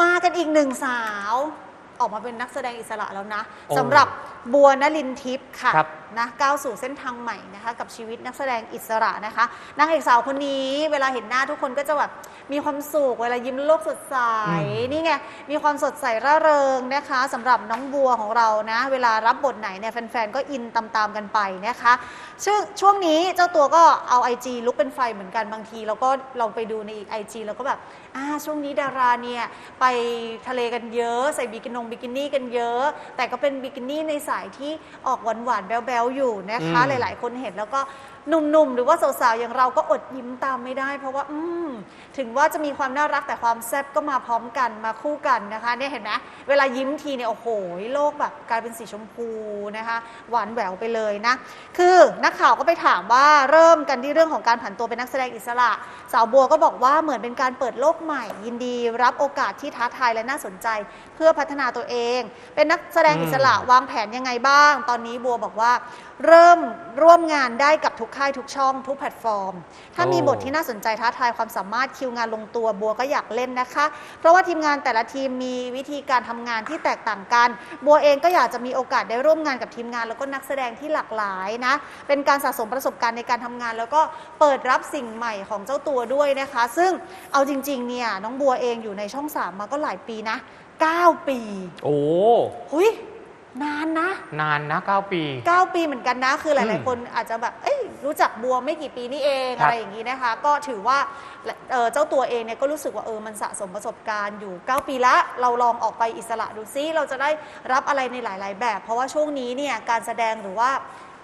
มากันอีกหนึ่งสาว ออกมาเป็นนักแสดงอิสระแล้วนะโอ้ สำหรับบัวนลินทิพย์ค่ะ ครับนะก้าวสู่เส้นทางใหม่นะคะกับชีวิตนักแสดงอิสระนะคะนางเอกสาวคนนี้เวลาเห็นหน้าทุกคนก็จะแบบมีความสุขเวลายิ้มโลกสดใสอืมนี่ไงมีความสดใสร่าเริงนะคะสำหรับน้องบัวของเรานะ เวลารับบทไหนเนี่ยแฟนๆก็อินตามๆกันไปนะคะซึ่งช่วงนี้เจ้าตัวก็เอา IG ลุกเป็นไฟเหมือนกันบางทีเราก็ลองไปดูใน IG แล้วก็แบบอ่าช่วงนี้ดาราเนี่ยไปทะเลกันเยอะใส่บิกินงบิกินี่กันเยอะ แต่ก็เป็นบิกินี่ในสายที่ออกหวานๆแบ๊วๆอยู่นะคะอืมหลาย ๆ คนเห็นแล้วก็หนุ่มๆ หรือว่าสาวๆ อย่างเราก็อดยิ้มตามไม่ได้ เพราะว่า อืม ถึงว่าจะมีความน่ารักแต่ความแซ่บก็มาพร้อมกันมาคู่กันนะคะ เนี่ยเห็นไหมเวลายิ้มทีเนี่ย โอ้โห โลกแบบกลายเป็นสีชมพูนะคะ หวานแหววไปเลยนะ คือนักข่าวก็ไปถามว่าเริ่มกันที่เรื่องของการผันตัวเป็นนักแสดงอิสระ สาวบัวก็บอกว่าเหมือนเป็นการเปิดโลกใหม่ ยินดีรับโอกาสที่ท้าทายและน่าสนใจ เพื่อพัฒนาตัวเอง เป็นนักแสดงอิสระวางแผนยังไงบ้าง ตอนนี้บัวบอกว่าเริ่มร่วมงานได้กับทุกค่ายทุกช่อง ทุกแพลตฟอร์ม ถ้ามีบทที่น่าสนใจท้าทายความสามารถคิวงานลงตัวบัวก็อยากเล่นนะคะ เพราะว่าทีมงานแต่ละทีมมีวิธีการทำงานที่แตกต่างกัน บัวเองก็อยากจะมีโอกาสได้ร่วมงานกับทีมงาน แล้วก็นักแสดงที่หลากหลายนะ เป็นการสะสมประสบการณ์ในการทำงาน แล้วก็เปิดรับสิ่งใหม่ของเจ้าตัวด้วยนะคะ ซึ่งเอาจริงๆเนี่ยน้องบัวเองอยู่ในช่องสามมาก็หลายปีนะ9ปี โอ้หุย นานนะ นานนะ 9 ปี 9 ปีเหมือนกันนะ คือหอืลายมๆคนอาจจะแบบเอ้ยรู้จักบัวไม่กี่ปีนี่เองครับอะไรอย่างนี้นะคะ ก็ถือว่าเอ่อเจ้าตัวเองเนี่ยก็รู้สึกว่าเออมันสะสมประสบการณ์อยู่ 9 ปีละเราลองออกไปอิสระดูซิเราจะได้รับอะไรในหลาย ๆ แบบ เพราะว่าช่วงนี้เนี่ยการแสดงหรือว่า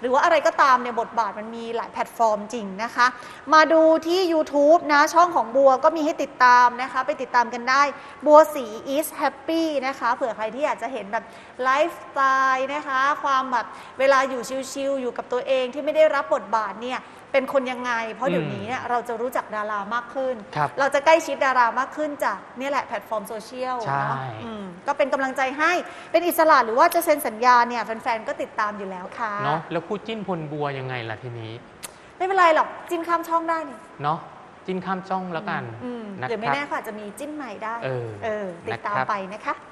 หรือว่าอะไรก็ตามเนี่ยบทบาทมันมีหลายแพลตฟอร์มจริงนะคะ มาดูที่ YouTube นะช่องของบัวก็มีให้ติดตามนะคะ ไปติดตามกันได้บัวสี is happy นะคะเผื่อใครที่อยากจะเห็นแบบไลฟ์สไตล์นะคะ ความแบบเวลาอยู่ชิลๆอยู่กับตัวเองที่ไม่ได้รับบทบาทเนี่ย เป็นคนยังไง เพราะเดี๋ยวนี้เนี่ยเราจะรู้จักดารามากขึ้น ครับเราจะใกล้ชิดดารามากขึ้นจากเนี่ยแหละแพลตฟอร์มโซเชียลใช่ เนาะอืมก็เป็นกำลังใจให้เป็นอิสระหรือว่าจะเซ็นสัญญาเนี่ยแฟนๆ ก็ติดตามอยู่แล้วค่ะ เนาะแล้วคู่จิ้นพลบัวยังไงล่ะทีนี้ไม่เป็นไรหรอกจิ้นข้ามช่องได้นี่เนาะจิ้นข้ามช่องแล้วกันอืมนะหรือไม่ครับแน่ก็อาจจะมีจิ้นใหม่ได้เออเออติดตามนะครับ ไปนะคะอะ